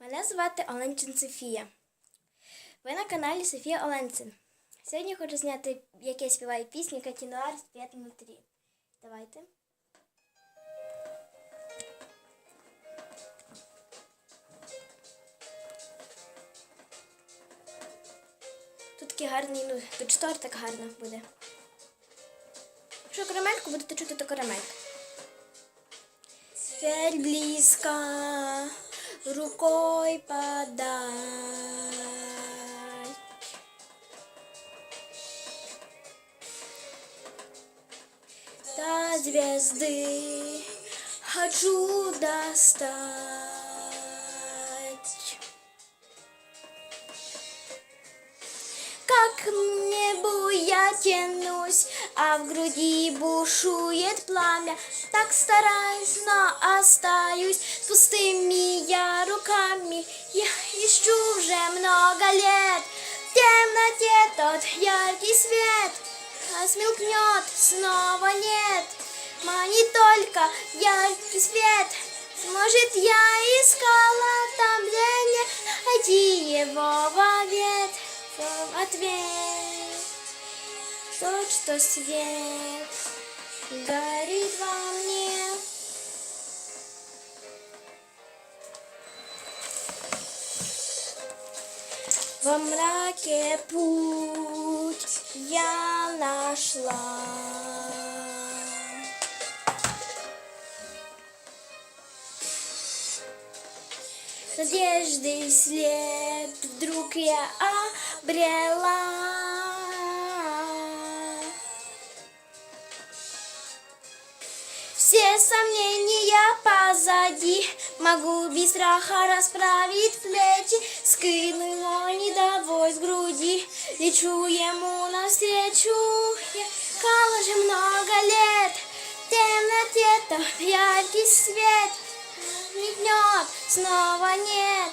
Мене звати Оленчин Софія. Ви на каналі Софія Оленцин. Сьогодні хочу зняти, як я співаю пісню Катінуар «Світ внутрі. Давайте. Тут такий гарний, ну, тут штор так гарно буде. Якщо карамельку будете чути, то карамелька. Теперь близко рукой подать. До звезды хочу достать. Как тянусь, а в груди бушует пламя. Так стараюсь, но остаюсь с пустыми я руками. Я ищу уже много лет в темноте тот яркий свет. А смелкнет, снова нет. Манит только яркий свет. Может, я искала там, не найти его в ответ. В ответ тот, что свет горит во мне. Во мраке путь я нашла. Надежды след вдруг я обрела. Все сомнения позади, могу без страха расправить плечи, скину недовой с груди, лечу ему навстречу. Я кала же много лет, в темноте то яркий свет, мигнет, снова нет,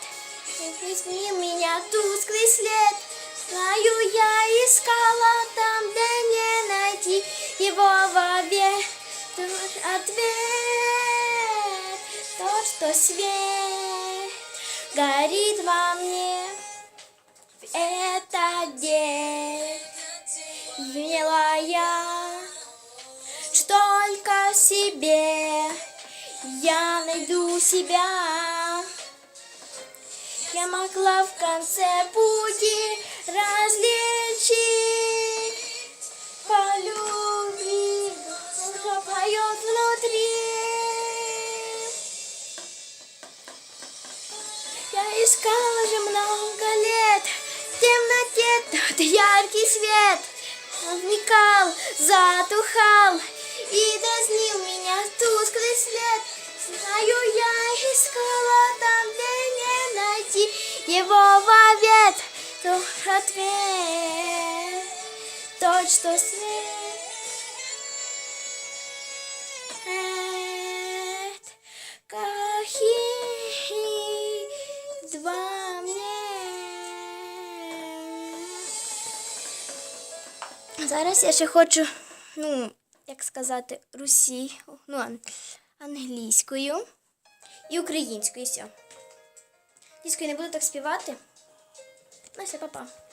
и пусть меня тусклый след. Знаю, я искала там, где не найти его ответ, тот, что свет горит во мне в этот день. Милая, только себе я найду себя. Я могла в конце пути различить искала же много лет в темноте тот яркий свет. Вникал, затухал и дразнил меня тусклый свет. Знаю, я искала там, где не найти его в ответ. Тот ответ, тот, что свет, Зараз я ще хочу, ну, як сказати, русі, ну, англійською і українською. Все. Англійською не буду так співати. Ну, все, папа.